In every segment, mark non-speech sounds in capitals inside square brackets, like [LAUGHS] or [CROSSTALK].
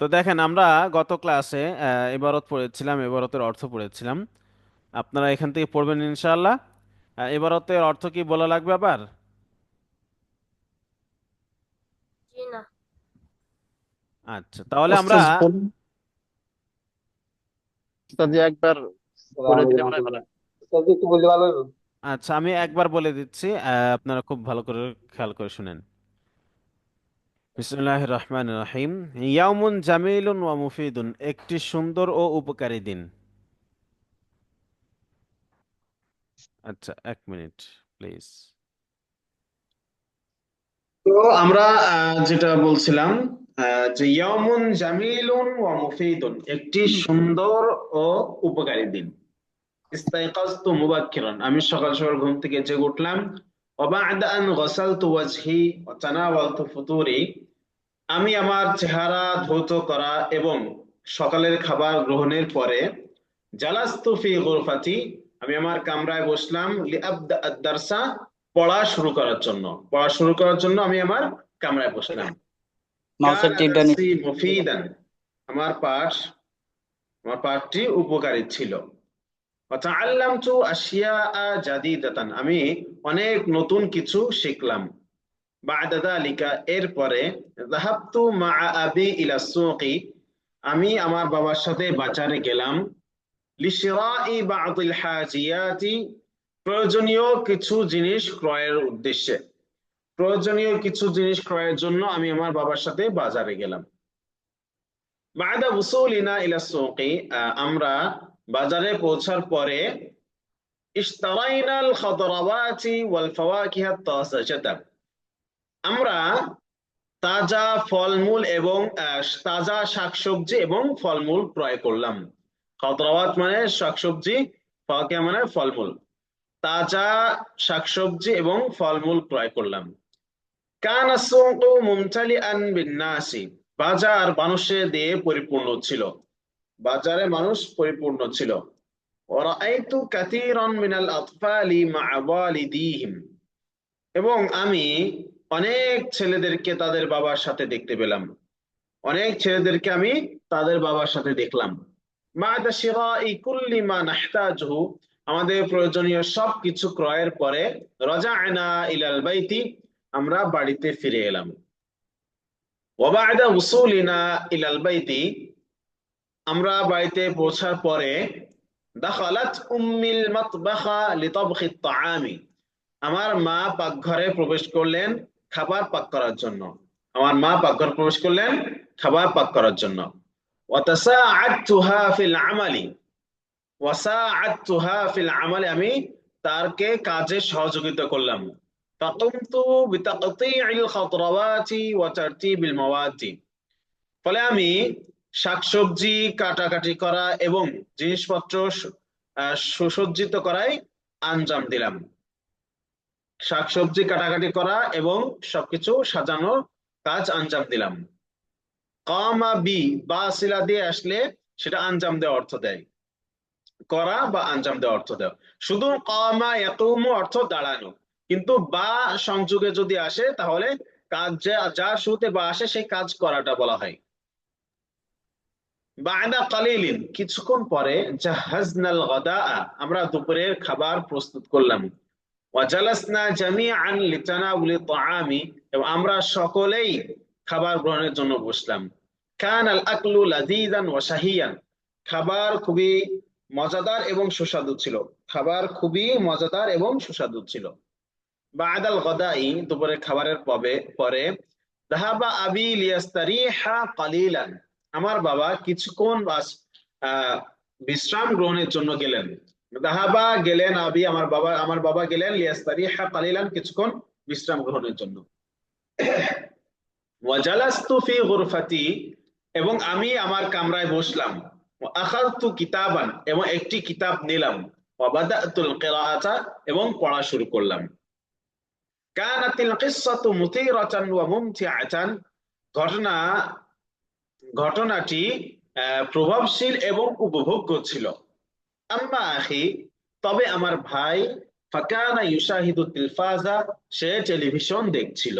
তো দেখেন আমরা গত ক্লাসে আহ, ইবারত পড়েছিলাম ইবারতের অর্থ পড়েছিলাম। আপনারা এখান থেকে পড়বেন ইনশাআল্লাহ। আহ, ইবারতের অর্থ কি বলা লাগবে আবার? জি না। আচ্ছা তাহলে আমরা ওস্তাদ বলুন ওস্তাদ জি একবার বলে দিলে মনে হয় ভালো হয়। আচ্ছা আমি একবার বলে দিচ্ছি আহ, আপনারা খুব ভালো করে খেয়াল করে শুনেন। রহিম জামিলুন ওয়া মুফিদুন। একটি সুন্দর ও উপকারী দিন। আচ্ছা এক মিনিট, প্লিজ। তো আমরা যেটা বলছিলাম যে জামিলুন ওয়া মুফিদুন। একটি সুন্দর ও উপকারী দিন। ইস্তাইকাজতু মুবাক্কিরান। আমি সকাল সকাল ঘুম থেকে জেগে উঠলাম। ওয়া বা'দা আন গাসালতু ওয়াজহি ওয়া তানাওয়ালতু ফুতুরি। আমি আমার চেহারা ধৌত করা এবং সকালের খাবার গ্রহণের পরে জালাস্তুফি গোরফাতি আমি আমার কামরায় বসলাম পড়া শুরু করার জন্য। পড়া শুরু করার জন্য আমি আমার কামরায় বসলাম। আমার পাঠ আমার পাঠটি উপকারী ছিল। আমি অনেক নতুন কিছু শিখলাম। এরপরে আমি আমার বাবার সাথে বাজারে গেলাম। প্রয়োজনীয় কিছু জিনিস ক্রয়ের উদ্দেশ্যে। প্রয়োজনীয় কিছু জিনিস ক্রয়ের জন্য আমি আমার বাবার সাথে বাজারে গেলাম। আমরা বাজারে পৌঁছার পরে ইস্তারাইনাল খাতরাওয়াতি ওয়াল ফাওয়াকিহা তাসাজাতা। আমরা তাজা ফলমূল এবং তাজা শাকসবজি এবং ফলমূল ক্রয় করলাম। খদরাওয়াত মানে শাকসবজি ফাওয়াকিহ মানে ফলমূল। তাজা শাকসবজি এবং ফলমূল ক্রয় করলাম। বাজার মানুষে দিয়ে পরিপূর্ণ ছিল। বাজারে মানুষ পরিপূর্ণ ছিল। মা এবং আমি অনেক ছেলেদেরকে তাদের বাবার সাথে দেখতে পেলাম। অনেক ছেলেদেরকে আমি তাদের বাবার সাথে দেখলাম। আমাদের প্রয়োজনীয় সবকিছু ক্রয়ের পরে রাজা'না ইলাল বাইতি, আমরা বাড়িতে ফিরে এলাম। ইলাল বাইতি, আমরা বাড়িতে পৌঁছার পরে আমার মা পাকঘরে প্রবেশ করলেন। খাবার পাক করার জন্য। আমার মা পাকঘরে প্রবেশ করলেন, খাবার পাক করার জন্য। আমি তারকে কাজে সহযোগিতা করলাম। ফলে আমি শাকসবজি, কাটাকাটি করা এবং জিনিসপত্র সুসজ্জিত করায় আঞ্জাম দিলাম। শাকসবজি কাটাকাটি করা এবং সবকিছু সাজানোর কাজ আঞ্জাম দিলাম। কামা বি, বা সিলা দিয়ে আসলে সেটা আঞ্জাম দেওয়া অর্থ দেয়। করা বা আঞ্জাম দেওয়া অর্থ দেওয়া। শুধু কামা ইয়াকুমু অর্থ দাঁড়ানো। কিন্তু বা সংযোগে যদি আসে, তাহলে কাজ যা শুরুতে বা আসে, সেই কাজ করাটা বলা হয়। বা'দা কালিলিন, কিছুক্ষণ পরে জাহাজনাল আমরা দুপুরের খাবার প্রস্তুত করলাম। আমরা সকলেই খাবার গ্রহণের জন্য বসলাম। কান আল আকলু লাযীযান ওয়া শাহিয়ান। খাবার খুবই মজাদার এবং সুস্বাদু ছিল। খাবার খুবই মজাদার এবং সুস্বাদু ছিল। বাদাল গদাই দুপুরে খাবারের পবে, পরে যাহাবা আবি লিয়াস্তারিহা কালিলান। আমার বাবা কিছুক্ষণ বাস- বিশ্রাম গ্রহণের জন্য গেলেন। যাহাবা গেলেন আবি, আমার বাবা আমার বাবা গেলেন, লিয়াস্তারিহা কালিলান কিছুক্ষণ বিশ্রাম গ্রহণের জন্য। ওয়াজালাস্তু ফি গুরফাতি, এবং আমি আমার কামরায় বসলাম। আখাযতু কিতাবান, এবং একটি কিতাব নিলাম। ওয়া বাদাতুল কিরাআতা, এবং পড়া শুরু করলাম। কানাতিল কিসসাতু মুথীরাতান ওয়া মুমতিআতান, ঘটনা, ঘটনাটি প্রভাবশীল এবং উপভোগ্য ছিল। আম্মা আখি তবে আমার ভাই, ফাকানা ইউসাহিদু তিলফাজা, সে টেলিভিশন দেখছিল।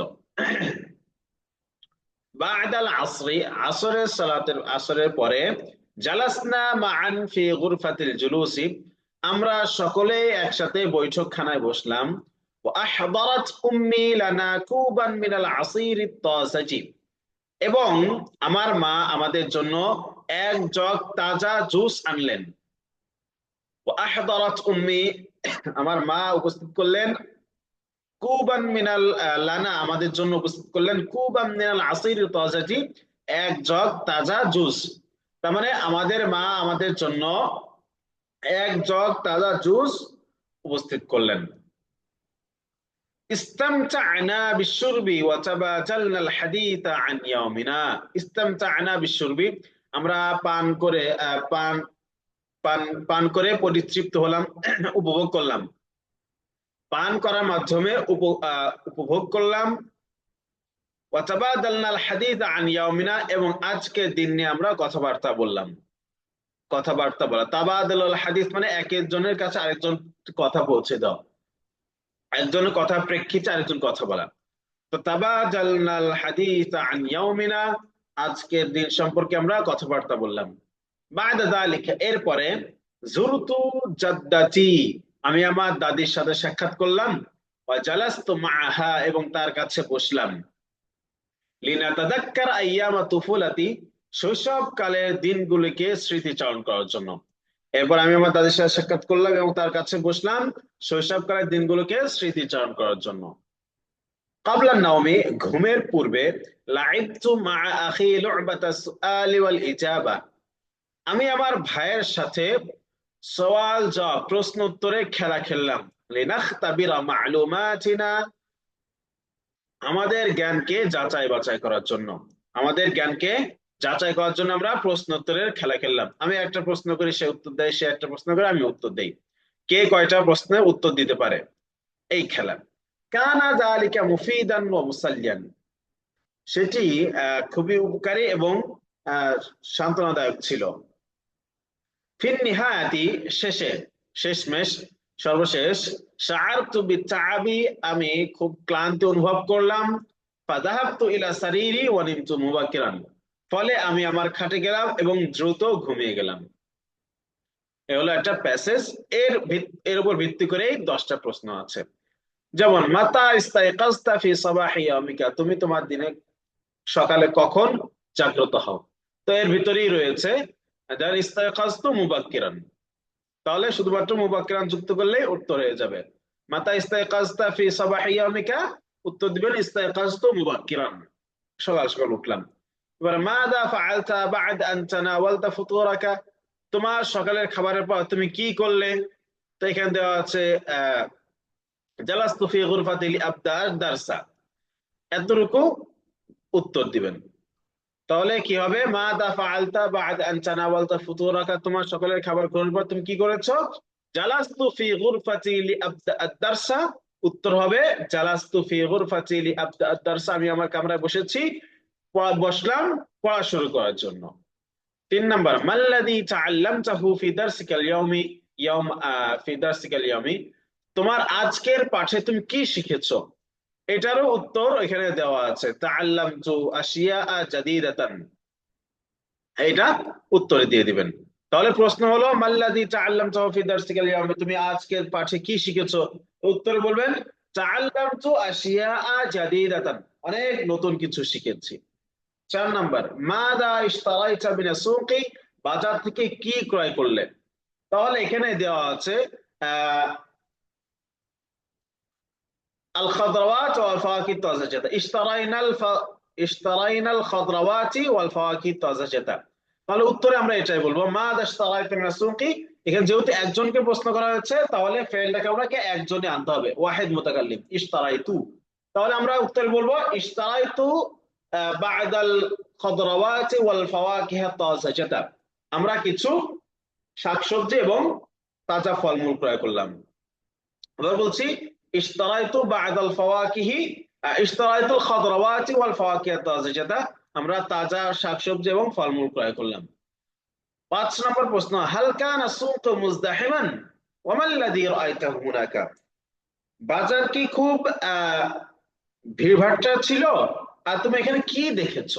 বাদাল আসরি, আসরের সালাতের, আসরের পরে, জালাসনা মান ফি গুরফাতিল জুলুসি, আমরা সকলে একসাথে বৈঠকখানায় বসলাম। ও আহবারাত উম্মি লানা কুবান মিনাল আসির তাজাজি এবং আমার মা আমাদের জন্য এক জগ তাজা জুস আনলেন। আহদারাত উম্মি আমার মা উপস্থিত করলেন। কুবান মিনাল লানা আমাদের জন্য উপস্থিত করলেন। কুবান মিনাল আসির তাজাটি, এক জগ তাজা জুস। তার মানে আমাদের মা আমাদের জন্য এক জগ তাজা জুস উপস্থিত করলেন। ইস্তামতা'না বিশুরবি ওয়া তাবাজালনা আল হাদিতা আন ইয়াউমিনা। ইস্তামতা'না বিশুরবি, আমরা পান করে পান পান পান করে পরিতৃপ্ত হলাম, উপভোগ করলাম। পান করার মাধ্যমে উপভোগ করলাম। এবং আজকে দিন নিয়ে আমরা কথাবার্তা বললাম। কথাবার্তা বলা। তাবাদল হাদিস মানে এক একজনের কাছে আরেকজন কথা পৌঁছে দাও। একজনের কথা প্রেক্ষিতে আরেকজন কথা বলা। তো তাবাদাল হাদিস আন ইয়াউমিনা, আজকের দিন সম্পর্কে আমরা কথাবার্তা বললাম। এরপরে, জুরতু জাদ্দাতি, আমি আমার দাদির সাথে সাক্ষাৎ করলাম এবং তার কাছে বসলাম। লিনাতাদাক্কার আইয়ামা তুফুলাতি, শৈশবকালের দিনগুলিকে স্মৃতিচারণ করার জন্য। এরপর আমি আমার দাদির সাথে সাক্ষাৎ করলাম এবং তার কাছে বসলাম, শৈশবকালের দিনগুলোকে স্মৃতিচারণ করার জন্য। কাবলা নাওমি, ঘুমের পূর্বে লাইবতু মা আখি লু'বাতা সুআলি ওয়াল ইজাবা আমি আমার ভাইয়ের সাথে সওয়াল, জবাব, প্রশ্ন, উত্তরে খেলা খেললাম। আমাদের জ্ঞানকে যাচাই বাছাই করার জন্য। আমাদের জ্ঞানকে যাচাই করার জন্য আমরা প্রশ্ন, উত্তরের খেলা খেললাম। আমি একটা প্রশ্ন করি, সে উত্তর দেয়, সে একটা প্রশ্ন করে, আমি উত্তর দেই। কে কয়টা প্রশ্নের উত্তর দিতে পারে এই খেলা? কানা যালিকা মুফিদান ওয়া মুসাল্লিয়ান। সেটি খুবই উপকারী এবং সান্ত্বনাদায়ক ছিল। ফিন নিহায়াতি শেষে, শেষমেশ, সর্বশেষ, শাআরতু বিতাআবি আমি খুব ক্লান্তি অনুভব করলাম। ফলে আমি আমার খাটে গেলাম এবং দ্রুত ঘুমিয়ে গেলাম। এ হলো একটা প্যাসেজ। এর এর উপর ভিত্তি করেই দশটা প্রশ্ন আছে। যেমন, মাতা ইস্তাইকাজতা ফি সাবাহি তুমি তোমার দিনে সকালে কখন জাগ্রত হও? তো এর ভিতরেই রয়েছে যার ইস্তাইকাজতু মুবাক্কিরান। তাহলে শুধুমাত্র মুবাক্কিরান যুক্ত করলেই উত্তর হয়ে যাবে। মাতা ইস্তাইকাজতা ফি সাবাহি ইয়ামিকা উত্তর দিবেন ইস্তাইকাজতু মুবাক্কিরান। সকাল সকাল উঠলাম। এবার মাদা বা'দ ফুতুরাকা? তোমার সকালের খাবারের পর তুমি কি করলে? তো এখানে দেওয়া আছে আহ জালাস্তু ফি গুরফাতি লিআবদা দারসা। এতটুকু উত্তর দিবেন। তাহলে কি হবে? মা দা ফাআলতা বা'দ আন তানাওয়ালতা ফুতুরাকা তোমার সকালের খাবার গ্রহণ পর তুমি কি করেছ? জালাস্তু ফি গুরফাতি লিআবদা দারসা উত্তর হবে, জালাস্তু ফি গুরফাতি লিআবদা দারসা আমি আমার কামরায় বসেছি বসলাম পড়া শুরু করার জন্য। তিন নাম্বার, মাল্লাযী তাআল্লামতাহু ফি দারসিকাল ইয়াউমি, ইয়াউম ফি তোমার আজকের পাঠে তুমি কি শিখেছো? এটারও উত্তর এখানে দেওয়া আছে, তাআল্লামতু আশিয়া জাদিদাতান। এটা উত্তরে দিয়ে দিবেন। তাহলে প্রশ্ন হলো, মাল্লাযী তাআল্লামতাহু ফি দারসিকাল ইয়াউমি তুমি আজকের পাঠে কি শিখেছো? উত্তরে বলবেন, তাআল্লামতু আশিয়া জাদিদাতান। অনেক নতুন কিছু শিখেছি। চার নাম্বার, মাদা ইশতারাইতা মিনা সুকি? বাজার থেকে কি ক্রয় করলে? তাহলে এখানে দেওয়া আছে, আহ আল খাদরাওয়াত ওয়াল ফাওয়াকিহ তাজাজাতা ইশতারাইনাল ইশতারাইনাল খাদরাওয়াতি ওয়াল তাহলে উত্তরে আমরা এটাই বলব মাদা ইশতারাইতা মিনা সুকি এখানে যেহেতু একজনকে প্রশ্ন করা হয়েছে, তাহলে ফেলটাকে আপনাকে একজনে আনতে হবে। ওয়াহিদ মুতাকাল্লিম, ইশতারাইতু। তাহলে আমরা উত্তরে বলব, ইশতারাইতু বাদাল খদরাওয়াতি ওয়াল ফাওয়াকিহ তাজাজাতা আমরা কিছু শাকসবজি এবং তাজা ফলমূল ক্রয় করলাম। এবার বলছি খদরাওয়াতি ওয়াল তাজাজাতা আমরা তাজা শাকসবজি এবং ফলমূল ক্রয় করলাম। পাঁচ নম্বর প্রশ্ন, হাল কানা মুজদাহিমান? রাআইতাহু হুনাকা? বাজার কি খুব ভিড়ভাট্টা ছিল? আর তুমি এখানে কি দেখেছ?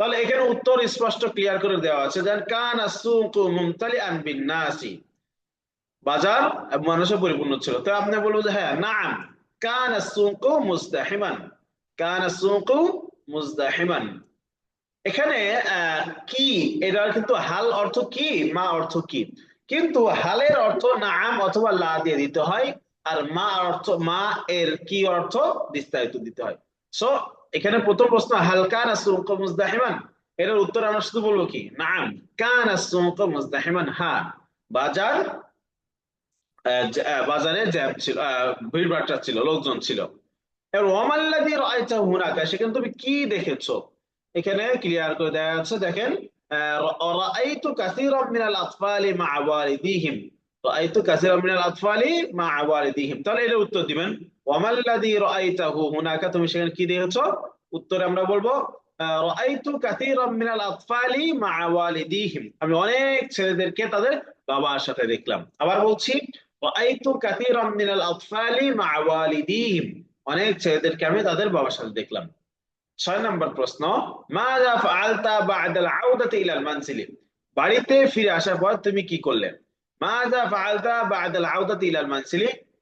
তাহলে এখানে উত্তর স্পষ্ট ক্লিয়ার করে দেওয়া আছে যেন কান আসুকু মুমতালিআন বিন্নাসি বাজার মানুষে পরিপূর্ণ ছিল। তো আপনি বলব যে হ্যাঁ নাম। কান আসুকু মুজদাহিমান। কান আসুকু মুজদাহিমান। এখানে কি, এটার কিন্তু হাল অর্থ কি, মা অর্থ কি? কিন্তু হালের অর্থ নাম অথবা লা দিয়ে দিতে হয়, আর মা অর্থ, মা এর কি অর্থ? বিস্তারিত দিতে হয়। সো এখানে প্রথম প্রশ্ন, হাল কান আসুক মুজদাহিমান? এটার উত্তর আমরা শুধু বলব কি? নাম। কান আসুক মুজদাহিমান হ্যাঁ বাজার বাজারে জ্যাম ছিল ভিড়ভাট্টা ছিল, লোকজন ছিল। এবার ওয়ামাল্লাযী রাআইতাহু হুনাকা, সেখানে তুমি কি দেখেছ? এখানে ক্লিয়ার করে দেওয়া আছে, দেখেন ওয়ালিদিহিম। আমি অনেক ছেলেদেরকে তাদের বাবার সাথে দেখলাম। আবার বলছি অনেক ছেলেদেরকে আমি তাদের বাবার সাথে দেখলাম। ছয় নম্বর প্রশ্ন বাড়িতে ফিরে আসার পর তুমি কি করলে?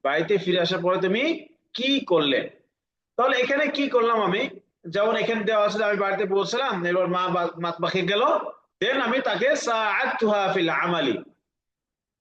বাড়িতে ফিরে আসার পর তুমি কি করলে? তাহলে এখানে কি করলাম আমি? যেমন এখানে দেওয়া আছে আমি বাড়িতে পৌঁছলাম, এবার মা মাতবাখে গেল। দেন আমি তাকে আমালি।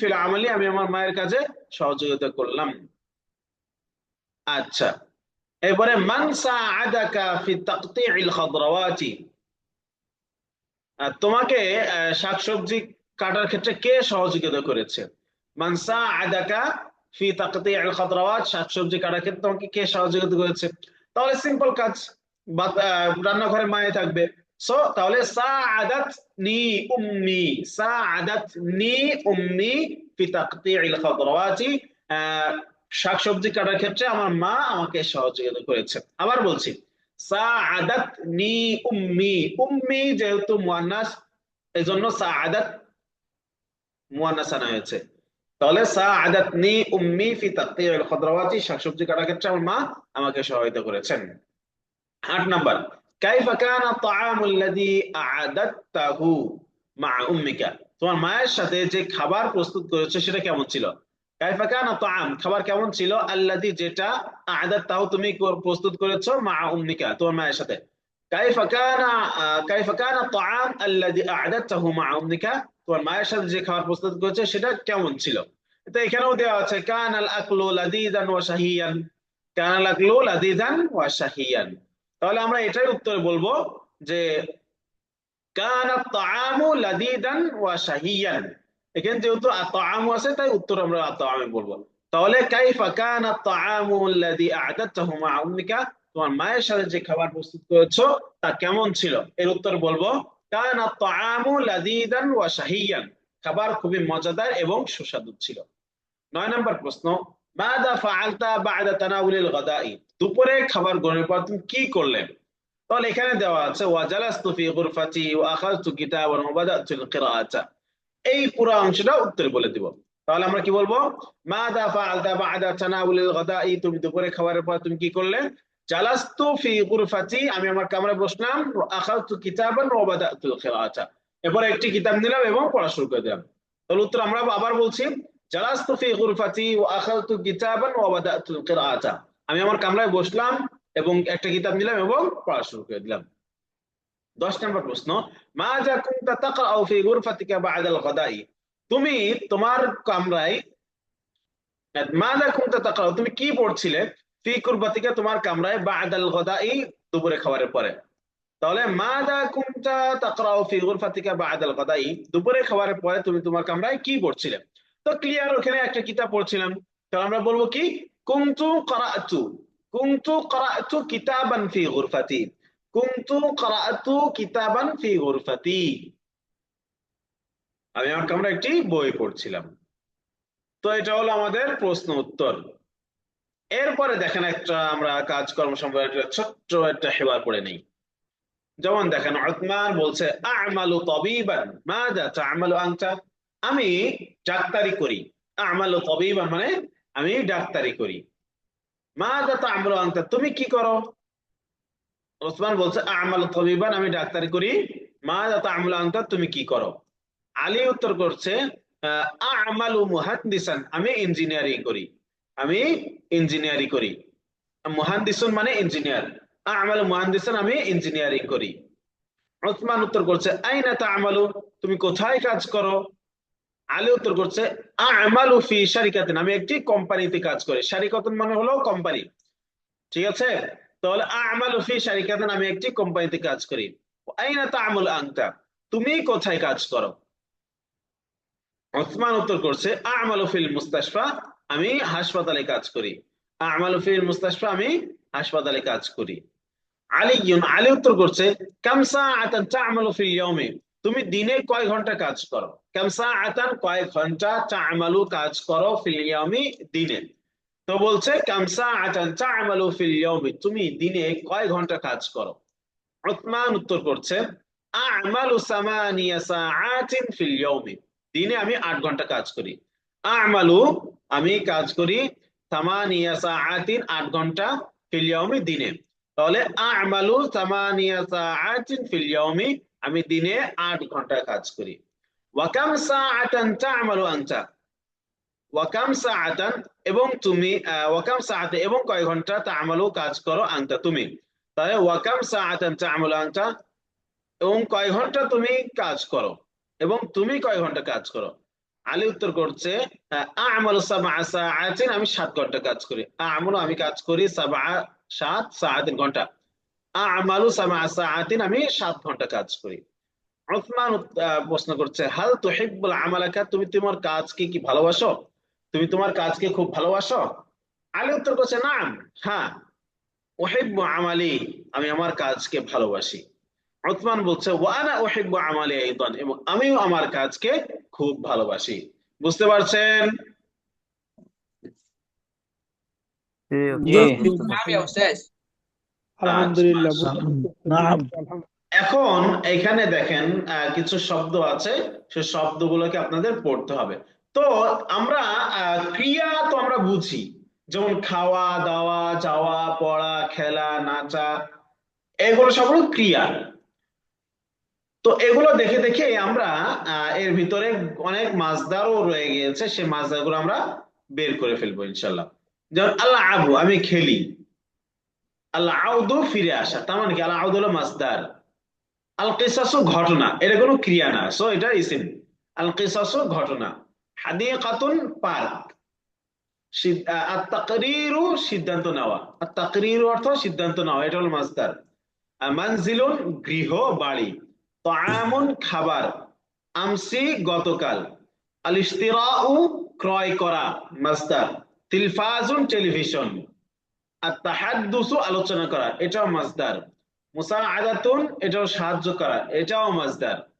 ফিল আমালি, আমি আমার মায়ের সহযোগিতা করলাম। আচ্ছা এবারে মান তোমাকে শাকসবজি কাটার ক্ষেত্রে কে সহযোগিতা করেছে? মান সাআদাকা ফি তাকতি'ল খাদরাওয়াত, শাকসবজি কাটার ক্ষেত্রে তোমাকে কে সহযোগিতা করেছে? তাহলে সিম্পল কাজ রান্নাঘরে মায়ে থাকবে। সো তাহলে সাআদাত নি উম্মি সাআদাত নি উম্মি ফি তাকতি'ল খাদরাওয়াতি শাকসবজি কাটার ক্ষেত্রে আমার মা আমাকে সহযোগিতা করেছে। আবার বলছি সাআদাত নি উম্মি উম্মি যেহেতু মুয়ান্নাস, এজন্য সাআদাত মুয়ান্নাস আনা হয়েছে। তাহলে সাআদাত নি উম্মি ফি তাকতি'ল খাদরাওয়াতি শাকসবজি কাটার ক্ষেত্রে আমার মা আমাকে সহায়তা করেছেন। আট নাম্বার কাইফা কানা তাআমু আল্লাযী আ'দাদতাহু মা উম্মিকা তোমার মায়ের সাথে যে খাবার প্রস্তুত করেছ সেটা কেমন ছিল? কাইফা কানা তাআম খাবার কেমন ছিল? আল্লাযী যেটা আ'দাদতাহু তুমি প্রস্তুত করেছ মা উম্মিকা, তোমার মায়ের সাথে। কাইফা কানা কাইফা কানা তাআম আল্লাযী আ'দাদতাহু মা উম্মিকা? তোমার মায়ের সাথে যে খাবার প্রস্তুত করেছ সেটা কেমন ছিল? তো এখানেও দেওয়া আছে, কানাল আকলু লাযীযান ওয়া শাহিয়ান। কানাল আকলু লাযীযান ওয়া শাহিয়ান। তাহলে আমরা এটাই উত্তর বলব যে এখানে যেহেতু আছে, তাই উত্তর আমরা বলব। তাহলে তোমার মায়ের সাথে যে খাবার প্রস্তুত করেছ, তা কেমন ছিল? এর উত্তর বলব, কানা শাহিয়ান। খাবার খুবই মজাদার এবং সুস্বাদু ছিল। নয় নম্বর প্রশ্ন দুপুরে খাবার গ্রহণের পর তুমি কি করলে? তাহলে এখানে দেওয়া আছে ওয়া জালাস্তু ফি গুরফাতি ওয়া আখাযতু কিতাবান ওয়া বাদাতুল কিরাআতা এই পুরো অংশটা উত্তর বলে দিব। তাহলে আমরা কি বলব? মাদা ফাআলতা বা'দা তানাউলিল গাদাই। তুমি দুপুরে খাবারের পর তুমি কি করলে? জালাস্তু ফি গুরফাতি। আমি আমার কামরায় বসলাম, ওয়া আখাযতু কিতাবান ওয়া বাদাতুল কিরাআতা এরপর একটি কিতাব নিলাম এবং পড়া শুরু করে দিলাম। তাহলে উত্তর আমরা আবার বলছি, জালাস্তু ফি গুরফাতি ওয়া আখাযতু কিতাবান ওয়া বাদাতুল কিরাআতা আমি আমার কামরায় বসলাম এবং একটা কিতাব নিলাম এবং পড়া শুরু করে দিলাম। দশ নম্বর প্রশ্ন মাযা কুনতা তাকরাউ ফি গুরফাতিকা বা'দাল গাদাই? তুমি তোমার কামরায় মাযা কুনতা তাকরাউ, তুমি কি পড়ছিলে? ফি গুরফাতিকা তোমার কামরায় বা'দাল গাদাই দুপুরে খাবারের পরে। তাহলে, মা মাযা কুনতা তাকরাউ ফি গুরফাতিকা বা'দাল গাদাই, দুপুরে খাবারের পরে তুমি তোমার কামরায় কি পড়ছিলে? তো ক্লিয়ার ওখানে একটা কিতাব পড়ছিলাম। তাহলে আমরা বলব কি? কুনতু ক্বারাতু কুনতু ক্বারাতু কিতাবান ফি গুরফাতি, কুনতু ক্রাআতু কিতাবান ফি গুরফাতি। আমি আমার কামরা একটি বই পড়ছিলাম। তো এটা হলো আমাদের প্রশ্ন উত্তর। এরপরে দেখেন একটা আমরা কাজকর্ম সম্পর্কে ছোট্ট একটা হেবার পড়ে নেই। যেমন দেখেন উথমান বলছে, আমালু তবিবান, মাযা তা'মালু আনতা? আমি ডাক্তারি করি। আমালু তবিবান মানে আমি ডাক্তারি করি। মাযা তা'মালু আনতা, তুমি কি করো? ওসমান বলছে আমালু তবিবান, আমি ডাক্তারি করি। মাযা তা'মালু আনতা, তুমি কি করো? আলী উত্তর করছে আমালু মুহাদ্দিসান, আমি ইঞ্জিনিয়ারিং করি। আমি ইঞ্জিনিয়ারিং করি। মুহাদ্দিসুন মানে ইঞ্জিনিয়ার। আমালু মুহাদ্দিসান, আমি ইঞ্জিনিয়ারিং করি। ওসমান উত্তর করছে, আইনা তা'মালু তুমি কোথায় কাজ করো? আলী উত্তর করছে, আমালু ফি শারিকাতিন আমি একটি কোম্পানিতে কাজ করি। শারিকাতুন মানে হলো কোম্পানি। ঠিক আছে? তাহলে, আমালু ফি শারিকাতিন আমি একটি কোম্পানিতে কাজ করি। আইনা তা'মালু আনতা তুমি কোথায় কাজ করো? ওসমান উত্তর করছে, আমালু ফিল মুস্তাশফা আমি হাসপাতালে কাজ করি। আমালু ফিল মুস্তাশফা আমি হাসপাতালে কাজ করি। আলিয়ুন, আলী উত্তর করছে, কাম সাআতান তা'মালু ফিল ইয়াওমি তুমি দিনে কয় ঘণ্টা কাজ করো? কাম সাআতান কয় ঘণ্টা তা'মালু কাজ করো ফিল ইয়াওমি দিনে। তো বলছে কাম সাআতান তা'মালু ফিল ইয়াওমি তুমি দিনে কয় ঘণ্টা কাজ করো? উসমান উত্তর করছে, আমালু সামানিয়া সাআতিন ফিল ইয়াওমি দিনে আমি আট ঘণ্টা কাজ করি। আমালু, আমি কাজ করি সামানিয়া সাআতিন আট ঘণ্টা ফিল ইয়াওমি দিনে। তাহলে আমালু সামানিয়া সাআতিন ফিল ইয়াওমি আমি দিনে আট ঘণ্টা কাজ করি। ওয়াকাম সাআতান তা'মালু আনতা। ওয়াকাম সাআতান এবং তুমি ওয়াকাম সাআতে এবং কয় ঘণ্টা তা'মালু কাজ করো আনতা তুমি। তাহলে ওয়াকাম সাআতান তা'মালু আনতা এবং কয় ঘণ্টা তুমি কাজ করো এবং তুমি কয় ঘণ্টা কাজ করো। আলী উত্তর করছে আমালু সাআতিন, আমি সাত ঘণ্টা কাজ করি। আমালু আমি কাজ করি সাবআ সাত সাআতিন ঘণ্টা। আমি সাত ঘণ্টা কাজ করি। উসমান প্রশ্ন করছে হাল তুহিব্বুল আমালাকা? তুমি তোমার কাজকে কি ভালোবাসো? তুমি তোমার কাজকে খুব ভালোবাসো? আলী উত্তর করছে না হ্যাঁ। আমালি আমি আমার কাজকে ভালোবাসি। উসমান বলছে ওয়ানা আমালি এবং আমিও আমার কাজকে খুব ভালোবাসি। বুঝতে পারছেন? জি আলহামদুলিল্লাহ আচ্ছা, এখন এখানে দেখেন কিছু শব্দ আছে সে শব্দগুলোকে আপনাদের পড়তে হবে। তো আমরা ক্রিয়া তো আমরা বুঝি যেমন খাওয়া দাওয়া যাওয়া পড়া খেলা নাচা এগুলো সব ক্রিয়া। তো এগুলো দেখে দেখে আমরা আহ, এর ভিতরে অনেক মাছদারও রয়ে গিয়েছে সেই মাছদারগুলো আমরা বের করে ফেলব ইনশাল্লাহ যেমন আল্লাহ আবু আমি খেলি। আল্লাহ আউদু ফিরে আসা, তার মানে কি? আল্লাহ আউদ হলো মাছদার। আল কিসাসু ঘটনা, এটা কোনো ক্রিয়া না। সো এটা ইসিম। আল কিসাসু ঘটনা। হাদিকাতুন পার্ক আত সিদ্ধান্ত নেওয়া। আত তাকরিরু অর্থ সিদ্ধান্ত নেওয়া, এটা হলো মাসদার মানজিলুন গৃহ বাড়ি। তাআমুন খাবার। আমসি গতকাল। আল ইশতিরাউ ক্রয় করা মাসদার তিলফাজুন টেলিভিশন। আলোচনা করা, এটাও মাসদার। মুসাআদাতুন, এটাও সাহায্য করা, এটাও মাজদার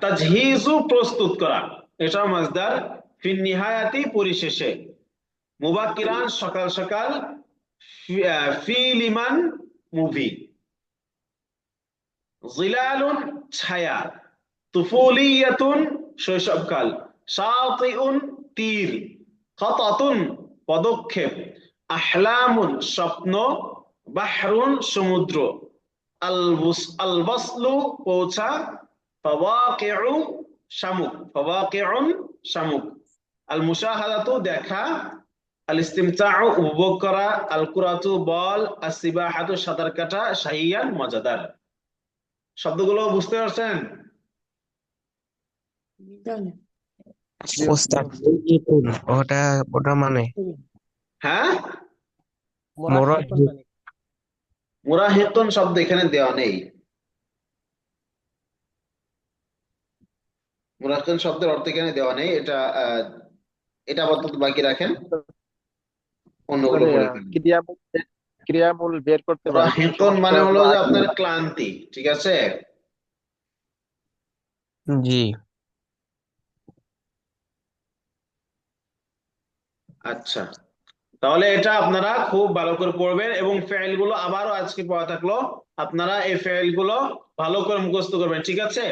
তাজহিজু প্রস্তুত করা, এটাও মাজদার ফিন নিহায়াতি পরিশেষে। মুবাক্কিরান, সকাল সকাল। ফিলিমান, মুভি। জিলালুন, ছায়া। তুফুলিয়াতুন, শৈশবকাল। শাতিউন, তীর। খতাতুন, পদক্ষেপ। আহলামুন স্বপ্ন বাহরুন সমুদ্র। আলবুস আলবাসলু পৌঁছা ফাওয়াকিউ শামুক ফাওয়াকিউন শামুক। আল মুশাহাদাতু দেখা আল ইস্তিমতাউ উপভোগ করা আল কুরাতু বল আসিবাহাতু সাঁতার কাটা শাহিয়ান মজাদার। শব্দগুলো বুঝতে পারছেন? ওটা ওটা মানে? হ্যাঁ? মোরা মুরাহিকুন শব্দ এখানে দেওয়া নেই। মুরাহিকুন শব্দের অর্থ এখানে দেওয়া নেই। এটা আহ, এটা আপাতত বাকি রাখেন। অন্যগুলো পড়ে ফেলুন। ক্রিয়া ক্রিয়ামূল বের করতে মানে হলো যে আপনার ক্লান্তি ঠিক আছে? জি। আচ্ছা। তাহলে এটা আপনারা খুব ভালো করে পড়বেন এবং ফেলগুলো আবারও আজকে পড়া থাকল। আপনারা এই ফেলগুলো ভালো করে মুখস্থ করবেন ঠিক আছে?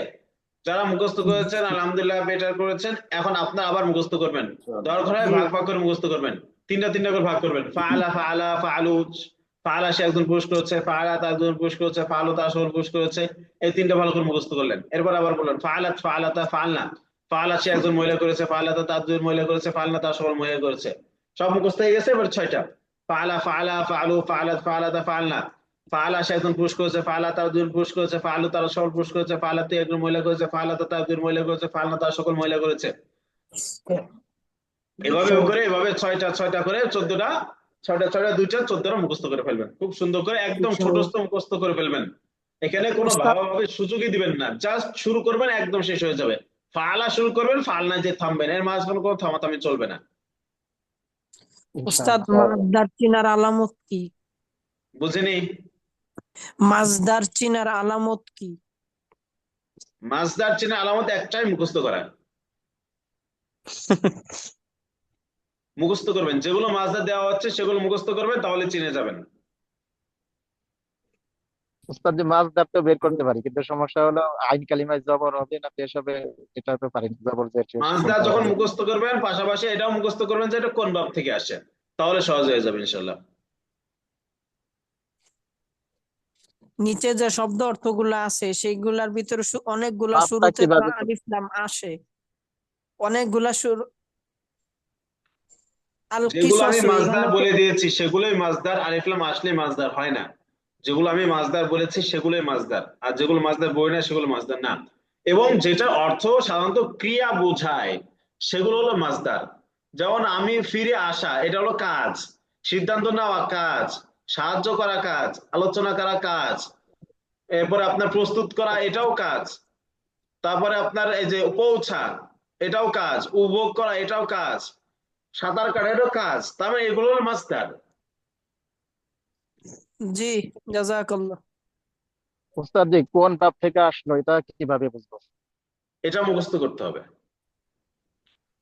যারা মুখস্থ করেছেন আলহামদুলিল্লাহ বেটার করেছেন এখন আপনারা আবার মুখস্থ করবেন। দরকার হয় ভাগ ভাগ করে মুখস্থ করবেন। তিনটা তিনটা করে ভাগ করবেন। ফাআলা ফাআলা ফাআলু ফাআলা সে একজন পুরুষ করেছে ফাআলা তার একজন পুরুষ করেছে ফাআলু তার সকল পুরুষ করেছে। এই তিনটা ভালো করে মুখস্থ করলেন। এরপর আবার বললেন ফাআলাত ফাআলাতা ফাআলনা ফাআলা সে একজন মহিলা করেছে ফাআলাতা তার দুজন মহিলা করেছে ফাআলনা তার সকল মহিলা করেছে। সব মুখস্থ হয়ে গেছে এবার ছয়টা। ফাআলা ফাআলু ফাআলাত ফাআলাতা ফাআলনা ফাআলা সে একজন পুরুষ করেছে ফাআলা তার দুজন পুরুষ করেছে ফাআলু তার সকল পুরুষ করেছে ফাআলাতে একজন মহিলা করেছে ফাআলাতা তার দুজন মহিলা করেছে ফাআলনা তার সকল মহিলা করেছে। এভাবে করে এভাবে ছয়টা ছয়টা করে চোদ্দটা ছয়টা ছয়টা দুইটা চোদ্দটা মুখস্থ করে ফেলবেন। খুব সুন্দর করে একদম ছোটস্থ মুখস্থ করে ফেলবেন। এখানে কোনো ভাবাভাবে সুযোগই দিবেন না। জাস্ট শুরু করবেন একদম শেষ হয়ে যাবে। ফালা শুরু করবেন ফালনা যে থামবেন এর মাঝখানে কোনো থামাথামি চলবে না। উস্তাদ মাজদার চিনার আলামত কি? বুঝিনি। মাজদার চিনার আলামত কি? মাজদার চিনার আলামত একটাই মুখস্থ করা [LAUGHS] মুখস্থ করবেন। যেগুলো মাছদার দেওয়া হচ্ছে সেগুলো মুখস্থ করবেন তাহলে চিনে যাবেন। উস্তাদ যে মাছ তো বের করতে পারি কিন্তু সমস্যা হলো আইন কালিমায় জবর হবে না পেশ হবে এটা তো পারি জবর কোনটা যখন মুখস্থ করবেন পাশাপাশি এটাও মুখস্থ করবেন যে এটা কোন বাব থেকে আসে তাহলে সহজ হয়ে যাবে ইনশাল্লাহ নিচে যে শব্দ অর্থগুলো আছে সেইগুলার ভিতরে অনেকগুলা শুরুতে? আলিফ লাম আসে। অনেকগুলা শুরু আল যেগুলো আমি মাছদার বলে দিয়েছি সেগুলোই মাছদার আলিফলাম আসলে মাছদার হয় না? যেগুলো আমি মাছদার বলেছি, সেগুলোই মাছদার আর যেগুলো মাছদার বই না সেগুলো মাছদার না। এবং যেটা অর্থ সাধারণত ক্রিয়া বোঝায়, সেগুলো হলো মাছদার যেমন আমি ফিরে আসা, এটা হলো কাজ। সিদ্ধান্ত নেওয়া কাজ, সাহায্য করা কাজ, আলোচনা করা কাজ, এরপরে আপনার প্রস্তুত করা, এটাও কাজ। তারপরে আপনার এই যে পৌঁছা, এটাও কাজ। উপভোগ করা, এটাও কাজ। সাঁতার কাটা, এটাও কাজ। তার মানে এগুলো হলো মাছদার জি জাজাকাল্লাহ উস্তাদ জি কোন বাপ থেকে আসলো এটা কীভাবে বুঝব? এটা মুখস্থ করতে হবে।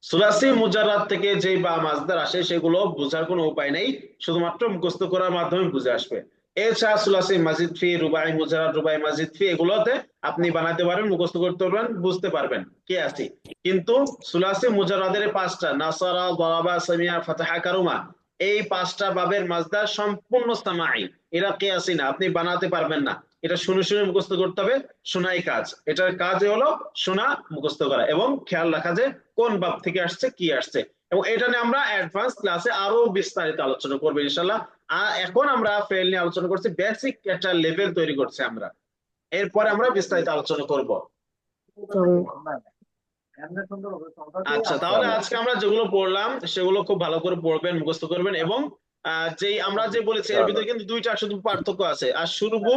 সুলাসি মুজাররাদ থেকে যে বা মাছদার আসে সেগুলো বোঝার কোনো উপায় নেই। শুধুমাত্র মুখস্থ করার মাধ্যমে বুঝে আসবে। এছাড়া সুলাসি মাজিদ ফি রুবাই মুজারাত রুবাই মাজিদ ফি এগুলোতে আপনি বানাতে পারবেন মুখস্থ করতে পারবেন বুঝতে পারবেন। কে আছে? কিন্তু সুলাসি মুজারাদের পাঁচটা নাসারা দারাবা সামিয়া ফাতাহা কারুমা এই পাঁচটা বাবের মাজদার সম্পূর্ণ সামাই এরা কে আসি না, আপনি বানাতে পারবেন না। এটা শুনে শুনে মুখস্থ করতে হবে শোনাই কাজ। এটার কাজ হলো শোনা মুখস্থ করা এবং খেয়াল রাখা যে কোন বাব থেকে আসছে, কি আসছে। এবং এটা নিয়ে আমরা অ্যাডভান্স ক্লাসে আরও বিস্তারিত আলোচনা করব ইনশাল্লাহ আর এখন আমরা ফেল নিয়ে আলোচনা করছি বেসিক একটা লেভেল তৈরি করছে আমরা। এরপরে আমরা বিস্তারিত আলোচনা করব। আচ্ছা তাহলে আজকে আমরা যেগুলো পড়লাম সেগুলো খুব ভালো করে পড়বেন মুখস্থ করবেন এবং যেই আমরা যে বলেছি এর ভিতরে কিন্তু দুইটা শুধু পার্থক্য আছে। আর শুরুবু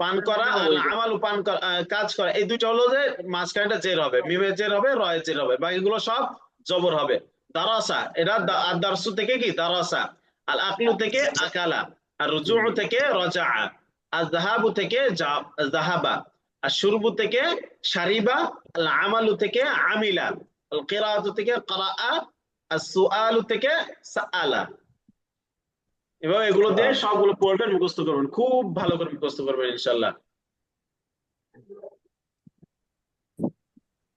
পান করা আর আমালু পান করা কাজ করা। এই দুইটা হলো যে মাঝখানটা জের হবে মিমের জের হবে রয়ের জের হবে বাকিগুলো সব জবর হবে। দারাসা এটা আর দারসু থেকে কি? দারাসা। আল আকলু থেকে আকালা আর রুজু থেকে রজা আর জাহাবু থেকে জাহাবা আর থেকে শারিবা আল আমালু থেকে আমিলা আল কেরাত থেকে করাআ আর সুআলু থেকে সাআলা। এভাবে এগুলো দিয়ে সবগুলো পড়বেন মুখস্থ করবেন খুব ভালো করে মুখস্ত করবেন ইনশাল্লাহ